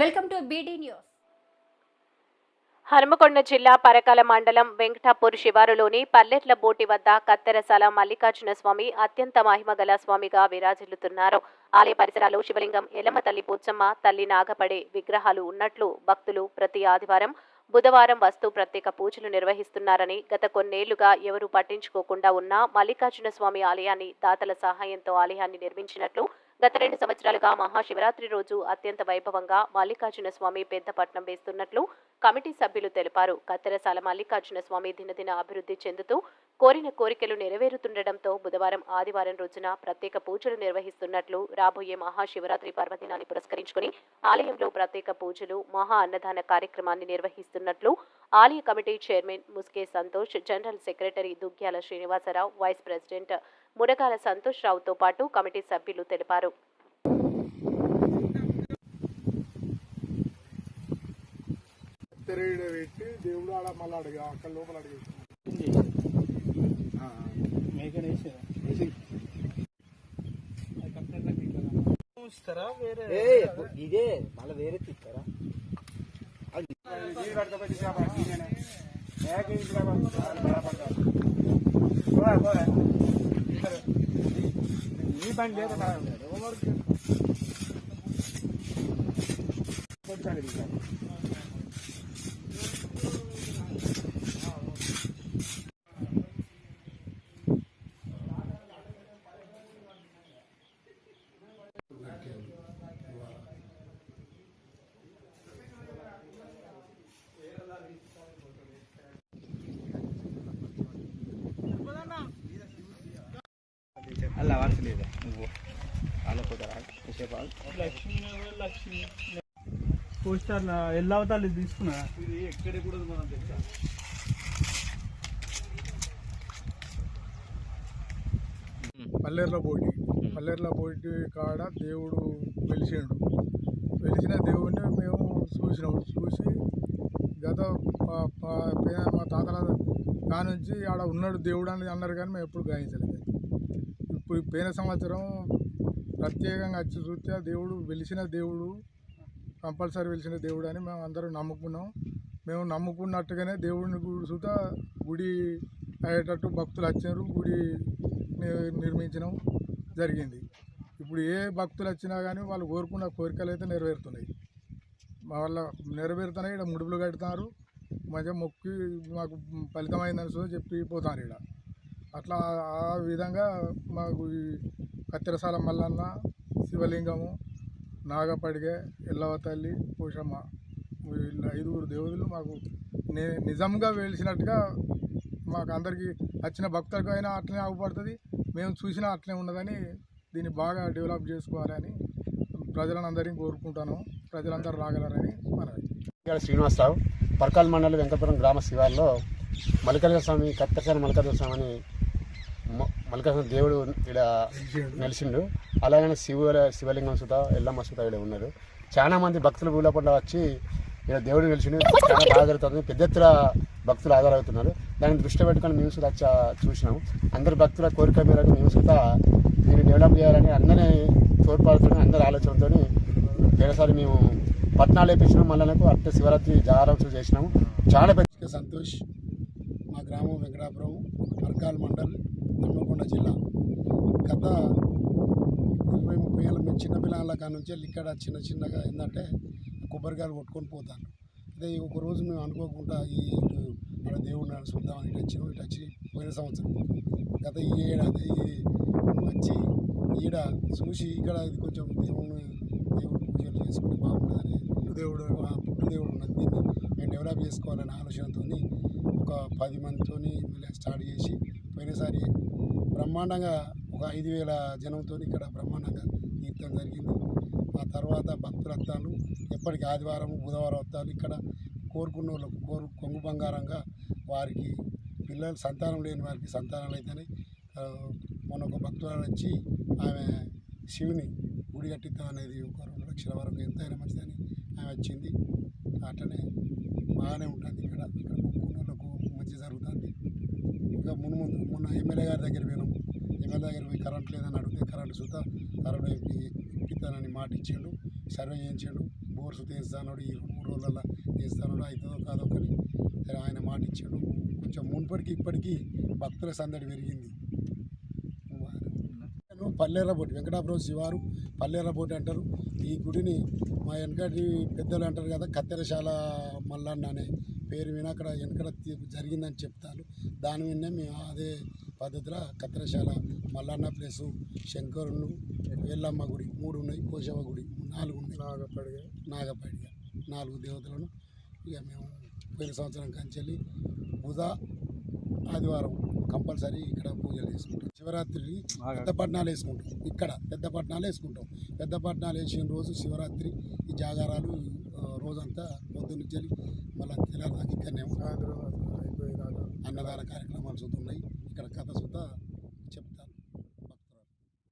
Welcome to BD news. Hanumakonda జిల్లా పరకాల మండలం వెంకటాపూర్ శివారులోని పల్లెట్ల బోటి వద్ద కత్తెరసాల మల్లికార్జున స్వామి అత్యంత మహిమగల స్వామిగా విరాజిల్లుతున్నారు. ఆలయ పరిసరాలు శివలింగం ఎలమ తల్లి పూచమ్మ తల్లి నాగపడే విగ్రహాలు ఉన్నట్లు భక్తులు ప్రతి ఆదివారం బుధవారం వస్తూ ప్రత్యేక పూజలు నిర్వహిస్తున్నారని గత కొన్నేళ్ళుగా ఎవరూ పట్టించుకోకుండా ఉన్న మల్లికార్జున స్వామి ఆలయాన్ని దాతల సహాయంతో ఆలయాన్ని నిర్మించినట్లు గత రెండు సంవత్సరాలుగా మహాశివరాత్రి రోజు అత్యంత వైభవంగా మల్లికార్జున స్వామి పెద్ద పట్నం వేస్తున్నట్లు కమిటీ సభ్యులు తెలిపారు. కత్తెరసాల మల్లికార్జున స్వామి దినదిన అభివృద్ధి చెందుతూ కోరిన కోరికలు నెరవేరుతుండటంతో బుధవారం ఆదివారం రోజున ప్రత్యేక పూజలు నిర్వహిస్తున్నట్లు రాబోయే మహాశివరాత్రి పర్వదినాన్ని పురస్కరించుకుని ఆలయంలో ప్రత్యేక పూజలు మహా అన్నదాన కార్యక్రమాన్ని నిర్వహిస్తున్నట్లు ఆలయ committee chairman Muske Santosh general secretary Duggyala Srinivasarao vice president Munagala Santosh రావుతో పాటు కమిటీ సభ్యులు తెలిపారు. తెరయడ పెట్టి దేవుడు ఆడ మళ్ళీ అడిగా అక్కడ లోపల అడిగేసి ఇదే మళ్ళీ వేరే తిస్తారా నీ పని లేదు అలా వాడలేదు నువ్వు అలా పోతారా పోస్టర్ ఎల్లవతాలు తీసుకున్నా. పల్లెర్ల పోటీ. పల్లెర్ల పోటీ కాడ దేవుడు వెలిసిండు. వెలిసిన దేవుడిని మేము చూసినాం. చూసి గత మా తాతల కానుంచి ఆడ ఉన్నాడు దేవుడు అని అన్నారు కానీ మేము ఎప్పుడు గ్రహించలేదు ఇప్పుడు పోయిన సంవత్సరం ప్రత్యేకంగా వచ్చి చూస్తే దేవుడు వెలిసిన దేవుడు కంపల్సరీ వెలిసిన దేవుడు అని మేము అందరం నమ్ముకున్నాం. మేము నమ్ముకున్నట్టుగానే దేవుడిని గుడి చూత గుడి అయ్యేటట్టు భక్తులు వచ్చారు గుడి నిర్మించడం జరిగింది. ఇప్పుడు ఏ భక్తులు వచ్చినా కానీ వాళ్ళు కోరుకున్న కోరికలు అయితే నెరవేరుతున్నాయి. మా వాళ్ళ నెరవేరుతున్నాయి ఇక్కడ ముడుపులు కడుతున్నారు మంచిగా మొక్కి మాకు ఫలితమైందని చెప్పి పోతారు ఇక్కడ. అట్లా ఆ విధంగా మాకు ఈ కత్తెరసాల మల్లన్న శివలింగము నాగపడిగే ఎల్లవ తల్లి పోషమ్మ వీళ్ళ ఐదుగురు దేవుళ్ళు మాకు నే నిజంగా వెలిసినట్టుగా మాకు అందరికీ వచ్చిన భక్తులకు అయినా అట్లనే ఆగుపడుతుంది. మేము చూసినా అట్లనే ఉన్నదని దీన్ని బాగా డెవలప్ చేసుకోవాలని ప్రజలందరినీ కోరుకుంటాను. ప్రజలందరూ రాగలరని మనవి. శ్రీనివాసరావు పర్కాల్ మండలి వెంకటపురం గ్రామ శివార్లో మల్లికార్జున స్వామి కత్తెరసాల మల్లికార్జున స్వామి మల్లికార్జున దేవుడు ఇక్కడ నిలిచిండు. అలాగనే శివ శివలింగం సుత ఎల్లమ్మ సుత ఇక్కడ ఉన్నారు. చాలా మంది భక్తులు ఊళ్ళపండ వచ్చి ఇక్కడ దేవుడు నిలిచిండు. చాలా బాగా జరుగుతుంది. పెద్ద ఎత్తున భక్తులు ఆధారవుతున్నారు దాన్ని దృష్టి పెట్టుకొని మేము సుత చూసినాము. చూసినాం అందరు భక్తుల కోరిక మేరకు మేము సుత దీన్ని డెవలప్ చేయాలని అందరినీ తోడ్పడుతున్నాం అందరి ఆలోచనతో వేరేసారి మేము పట్నాలు వేపించినాం. మళ్ళీ అట్టే శివరాత్రి జాగారం చేసినాము. చాలా పెద్ద సంతోష్. మా గ్రామం వెంకటాపురం అర్కాల్ మండల్. జిల్లా. గత ఇరవై ముప్పై ఏళ్ళ మేము చిన్నపిల్లల కాడ నుంచి వెళ్ళి ఇక్కడ చిన్న చిన్నగా ఏంటంటే కొబ్బరికాయలు కొట్టుకొని పోతాను అదే ఒకరోజు మేము అనుకోకుండా ఈ మన దేవుడు ఆడ ఇటు వచ్చి ఇటు వచ్చి పోయిన సంవత్సరం గత ఈ ఏడాది ఈ వచ్చి ఈడ చూసి ఇక్కడ ఇది కొంచెం దేవుని దేవుడు పూజలు చేసుకుంటే బాగుంటుందని దేవుడు ఆ పుట్టు దేవుడు ఉన్నది. దీన్ని మేము డెవలప్ చేసుకోవాలనే ఆలోచనతో ఒక పది మందితో మళ్ళీ స్టార్ట్ చేసి పోయినసారి బ్రహ్మాండంగా ఒక ఐదు వేల జనంతో ఇక్కడ బ్రహ్మాండంగా తీర్థం జరిగింది. ఆ తర్వాత భక్తులు వస్తాను ఎప్పటికి ఆదివారం బుధవారం వస్తాను ఇక్కడ కోరుకున్న వాళ్ళకు కోరు కొంగు బంగారంగా వారికి పిల్లలు సంతానం లేని వారికి సంతానాలు అయితేనే మొన్న ఒక భక్తురాలు వచ్చి ఆమె శివుని గుడి కట్టిద్దాం అనేది ఒక రెండు లక్షల వరకు ఎంతైనా మంచిదని ఆమె వచ్చింది. అట్లనే బాగానే ఉంటుంది ఇక్కడ ఇక్కడ మొక్కుకున్నోళ్ళకు మంచి జరుగుతుంది ఇంకా మును ముందు మొన్న ఎమ్మెల్యే గారి దగ్గర పోయినాం. ఎమ్మెల్యే దగ్గర పోయి కరెంట్ లేదని అడిగితే కరెంట్ చూద్దాం కరెంట్ ఇప్పిస్తానని మాట ఇచ్చిండు. సర్వే చేయించాడు. బోర్సు తీస్తాడు ఈ మూడు రోజులలో తీస్తాడు అవుతుందో కాదో కానీ సరే ఆయన మాట ఇచ్చాడు. కొంచెం మునుపటికి ఇప్పటికీ భక్తుల సందడి పెరిగింది. నేను పల్లెర్రబోటి వెంకటాపురం శివారు పల్లెర్రబోటి అంటారు. ఈ గుడిని మా వెనకటి పెద్దలు అంటారు కదా కత్తెరశాల మల్లన్న అనే. పేరు విన అక్కడ వెనకట తీ- జరిగిందని చెప్తారు. దాని విన్నే మేము అదే పద్ధతిలో కత్తెరశాల మల్లన్న ప్లేసు శంకరులు ఎల్లమ్మ గుడి మూడు ఉన్నాయి కోశవ గుడి నాలుగు ఉన్నాయి. నాగపడిగా. నాగపడిగ నాలుగు దేవతలను ఇక మేము పోయిన సంవత్సరం కంచెల్లి బుధ ఆదివారం కంపల్సరీ ఇక్కడ పూజలు చేసుకుంటాం. శివరాత్రి పెద్ద పట్నాలు వేసుకుంటాం. ఇక్కడ పెద్ద పట్నాలు వేసుకుంటాం. పెద్ద పట్నాలు వేసిన రోజు శివరాత్రి ఈ జాగారాలు రోజంతా పొద్దున్న నుంచి మళ్ళీ తెల్లారి దాకా ఇక్కడనే అన్నదాన కార్యక్రమాలు చూస్తున్నాయి ఇక్కడ కథ సుత